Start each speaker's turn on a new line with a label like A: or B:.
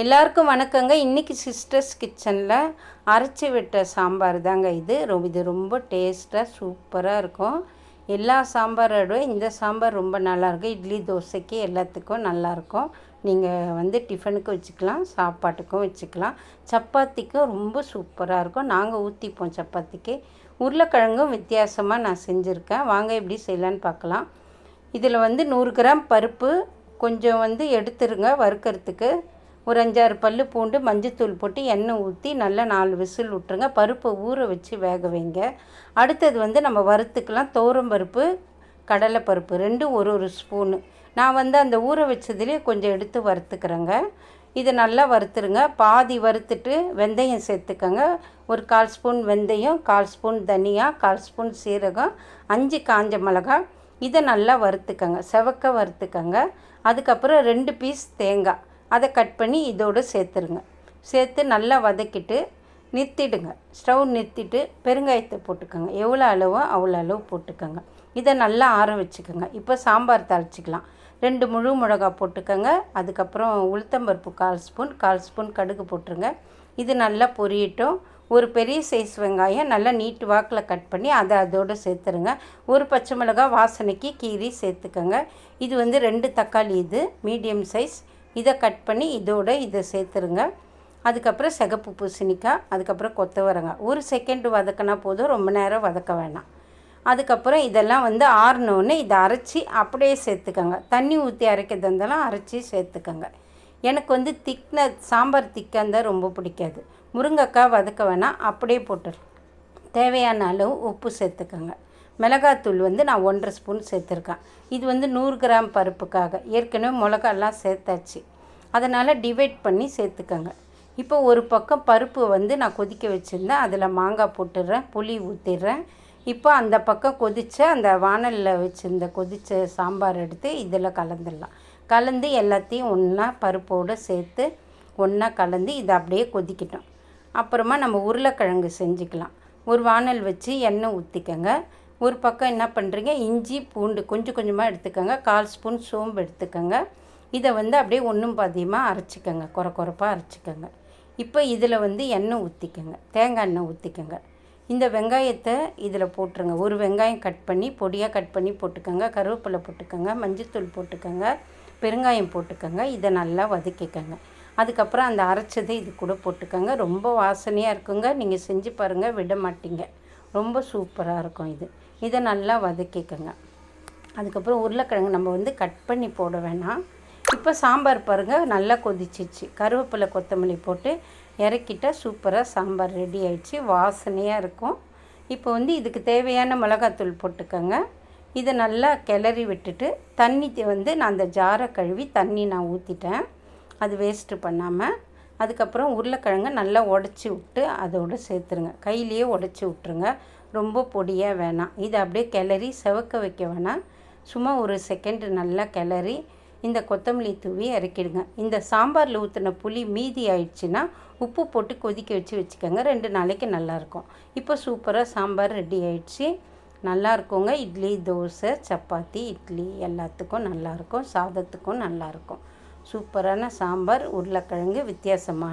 A: எல்லாருக்கும் வணக்கங்க. இன்றைக்கி சிஸ்டர்ஸ் கிச்சனில் அரைச்சி விட்ட சாம்பார் தாங்க இது. ரொம்ப இது ரொம்ப டேஸ்ட்டாக சூப்பராக இருக்கும். எல்லா சாம்பாரோட இந்த சாம்பார் ரொம்ப நல்லாயிருக்கும் இட்லி தோசைக்கு எல்லாத்துக்கும் நல்லாயிருக்கும் நீங்கள் வந்து டிஃபனுக்கு வச்சுக்கலாம் சாப்பாட்டுக்கும் வச்சுக்கலாம். சப்பாத்திக்கும் ரொம்ப சூப்பராக இருக்கும். நாங்கள் ஊற்றிப்போம் சப்பாத்திக்கு. உருளைக்கிழங்கும் வித்தியாசமாக நான் செஞ்சுருக்கேன். வாங்க எப்படி செய்யலான்னு பார்க்கலாம். இதில் வந்து நூறு கிராம் பருப்பு கொஞ்சம் வந்து எடுத்துருங்க வறுக்கிறதுக்கு. ஒரு அஞ்சாறு பல் பூண்டு மஞ்சத்தூள் போட்டு எண்ணெய் ஊற்றி நல்லா நாலு விசில் விட்ருங்க பருப்பை ஊற வச்சு வேக வைங்க. அடுத்தது வந்து நம்ம வறுத்துக்கலாம். தோரம் பருப்பு கடலை பருப்பு ரெண்டும் ஒரு ஒரு ஸ்பூனு. நான் வந்து அந்த ஊற வச்சதுலேயே கொஞ்சம் எடுத்து வறுத்துக்கிறேங்க. இது நல்லா வறுத்துருங்க. பாதி வறுத்துட்டு வெந்தயம் சேர்த்துக்கோங்க. ஒரு கால் ஸ்பூன் வெந்தயம் கால் ஸ்பூன் தனியா கால் ஸ்பூன் சீரகம் அஞ்சு காஞ்ச மிளகா. இதை நல்லா வறுத்துக்கோங்க. செவக்க வறுத்துக்கோங்க. அதுக்கப்புறம் ரெண்டு பீஸ் தேங்காய். அதை கட் பண்ணி இதோடு சேர்த்துருங்க. சேர்த்து நல்லா வதக்கிட்டு நிறுத்திடுங்க. ஸ்டவ் நிறுத்திட்டு பெருங்காயத்தை போட்டுக்கோங்க. எவ்வளோ அளவோ அவ்வளோ அளவு போட்டுக்கோங்க. இதை நல்லா ஆற வச்சுக்கோங்க. இப்போ சாம்பார் தாளிச்சிக்கலாம். ரெண்டு முழு மிளகா போட்டுக்கோங்க. அதுக்கப்புறம் உளுத்தம்பருப்பு கால் ஸ்பூன் கால் ஸ்பூன் கடுகு போட்டுருங்க. இது நல்லா பொரியட்டும். ஒரு பெரிய சைஸ் வெங்காயம் நல்லா நீட்டு வாக்கில் கட் பண்ணி அதை அதோடு சேர்த்துருங்க. ஒரு பச்சை மிளகா வாசனைக்கு கீரி சேர்த்துக்கோங்க. இது வந்து ரெண்டு தக்காளி இது மீடியம் சைஸ். இதை கட் பண்ணி இதோட இதை சேர்த்துருங்க. அதுக்கப்புறம் சிகப்பு பூசணிக்காய் அதுக்கப்புறம் கொத்தவரங்காய். ஒரு செகண்ட் வதக்கினா போதும் ரொம்ப நேரம் வதக்க வேணாம். அதுக்கப்புறம் இதெல்லாம் வந்து ஆறினோடனே இதை அரைச்சி அப்படியே சேர்த்துக்கோங்க. தண்ணி ஊற்றி அரைக்கிறது இருந்தாலும் அரைச்சி சேர்த்துக்கோங்க. எனக்கு வந்து திக்ன சாம்பார் திக்காக இருந்தால் ரொம்ப பிடிக்காது. முருங்கைக்காய் வதக்க வேணாம் அப்படியே போட்டுரு தேவையான அளவு உப்பு சேர்த்துக்கோங்க. மிளகாத்தூள் வந்து நான் ஒன்றரை ஸ்பூன் சேர்த்துருக்கேன். இது வந்து நூறு கிராம் பருப்புக்காக. ஏற்கனவே மிளகாலாம் சேர்த்தாச்சு. அதனால் டிவைட் பண்ணி சேர்த்துக்கோங்க. இப்போ ஒரு பக்கம் பருப்பு வந்து நான் கொதிக்க வச்சுருந்தேன். அதில் மாங்காய் போட்டுடுறேன். புளி ஊற்றிடுறேன் இப்போ அந்த பக்கம் கொதித்த அந்த வானலில் வச்சுருந்த கொதித்த சாம்பார் எடுத்து இதில் கலந்துடலாம். கலந்து எல்லாத்தையும் ஒன்றா பருப்போடு சேர்த்து ஒன்றா கலந்து இதை அப்படியே கொதிக்கட்டும். அப்புறமா நம்ம உருளைக்கிழங்கு செஞ்சுக்கலாம். ஒரு வானல் வச்சு எண்ணெய் ஊற்றிக்கங்க ஒரு பக்கம் என்ன பண்ணுறீங்க இஞ்சி பூண்டு கொஞ்சம் கொஞ்சமாக எடுத்துக்கோங்க. கால் ஸ்பூன் சோம்பு எடுத்துக்கோங்க. இதை வந்து அப்படியே ஒன்றும் பாதியமாக அரைச்சிக்கோங்க. குறை குறைப்பாக அரைச்சிக்கோங்க. இப்போ இதில் வந்து எண்ணெய் ஊற்றிக்கோங்க. தேங்காய் எண்ணெய் ஊற்றிக்கோங்க. இந்த வெங்காயத்தை இதில் போட்டுருங்க. ஒரு வெங்காயம் கட் பண்ணி பொடியாக கட் பண்ணி போட்டுக்கோங்க. கருவேப்பிலை போட்டுக்கோங்க. மஞ்சத்தூள் போட்டுக்கோங்க. பெருங்காயம் போட்டுக்கோங்க. இதை நல்லா வதக்கிக்கோங்க. அதுக்கப்புறம் அந்த அரைச்சதை இது கூட போட்டுக்கோங்க. ரொம்ப வாசனையாக இருக்குங்க. நீங்கள் செஞ்சு பாருங்கள் விட மாட்டீங்க. ரொம்ப சூப்பராக இருக்கும் இது. இதை நல்லா வதக்கிக்கோங்க. அதுக்கப்புறம் உருளைக்கிழங்கு நம்ம வந்து கட் பண்ணி போட வேணாம். இப்போ சாம்பார் பாருங்கள் நல்லா கொதிச்சிச்சு கருவேப்பிலை கொத்தமல்லி போட்டு இறக்கிட்டால் சூப்பராக சாம்பார் ரெடி ஆயிடுச்சு. வாசனையாக இருக்கும். இப்போ வந்து இதுக்கு தேவையான மிளகாத்தூள் போட்டுக்கோங்க. இதை நல்லா கிளறி விட்டுட்டு தண்ணி வந்து நான் அந்த ஜாரை கழுவி தண்ணி நான் ஊற்றிட்டேன் அது வேஸ்ட்டு பண்ணாமல் அதுக்கப்புறம் உருளைக்கிழங்க நல்லா உடச்சி விட்டு அதோடு சேர்த்துருங்க. கையிலேயே உடச்சி விட்ருங்க ரொம்ப பொடியாக வேணாம். இதை அப்படியே கிளறி செவக்க வைக்க வேணாம். சும்மா ஒரு செகண்ட் நல்லா கிளறி இந்த கொத்தமல்லி தூவி இறக்கிடுங்க. இந்த சாம்பாரில் ஊற்றின புளி மீதி ஆயிடுச்சுன்னா உப்பு போட்டு கொதிக்க வச்சு வச்சுக்கோங்க. ரெண்டு நாளைக்கு நல்லாயிருக்கும். இப்போ சூப்பராக சாம்பார் ரெடி ஆயிடுச்சு. நல்லா இருக்குங்க இட்லி தோசை சப்பாத்தி இட்லி எல்லாத்துக்கும் நல்லாயிருக்கும். சாதத்துக்கும் நல்லாயிருக்கும். சூப்பரான சாம்பார் உருளைக்கிழங்கு வித்தியாசமாக